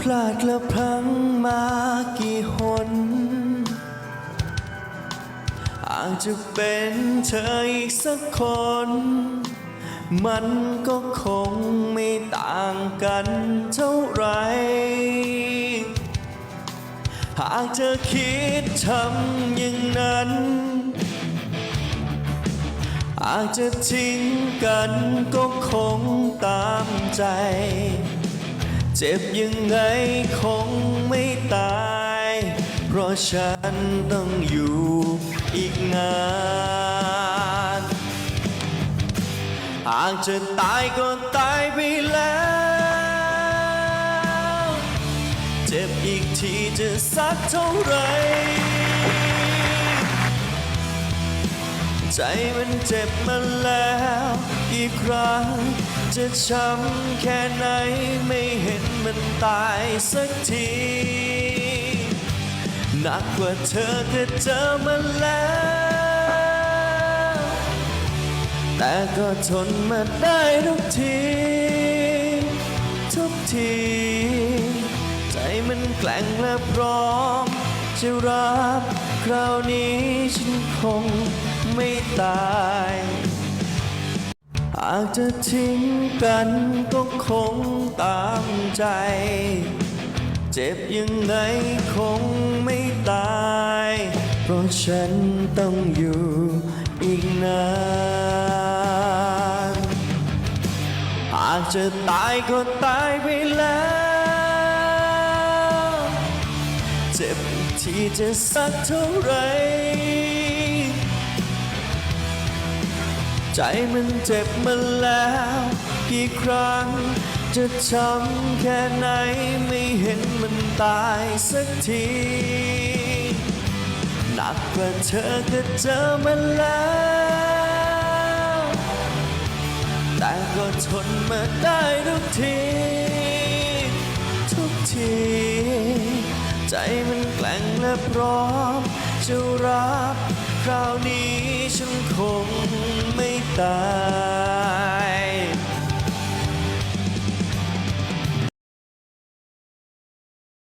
พลาดและพลั้งมากี่หน อาจจะเป็นเธออีกสักคน มันก็คงไม่ต่างกันเท่าไร หากเธอคิดทำอย่างนั้น อาจจะทิ้งกันก็คงตามใจ เจ็บยังไงคงไม่ตาย เพราะฉันต้องอยู่อีกนานหากจะตายก็ตายไปแล้ว เจ็บอีกทีจะสักเท่าไหรใจมันเจ็บมาแล้ว รั้งจะช้ำแค่ไหนไม่เห็นมันตายสักทีหนักกว่าเธอก็เจอมาแล้ว แต่ก็ทนมาได้ทุกที ทุกที ใจมันแกล้งและพร้อม จะรับคราวนี้ฉันคงไม่ตายากจะทิ้งกันก็คงตามใจ เจ็บยังไงคงไม่ตาย เพราะฉันต้องอยู่อีกนานหากจะตายก็ตายไปแล้ว เจ็บอีกทีจะสักเท่าไหร ใจมันเจ็บมาแล้ว กี่ครั้ง จะช้ำแค่ไหนไม่เห็นมันตายสักทีหนักกว่าเธอก็เจอมาแล้ว แต่ก็ทนมาได้ทุกที ทุกที ใจมันแกล้งและพร้อมจะรับ คราวนี้ฉันคงไม่ตาย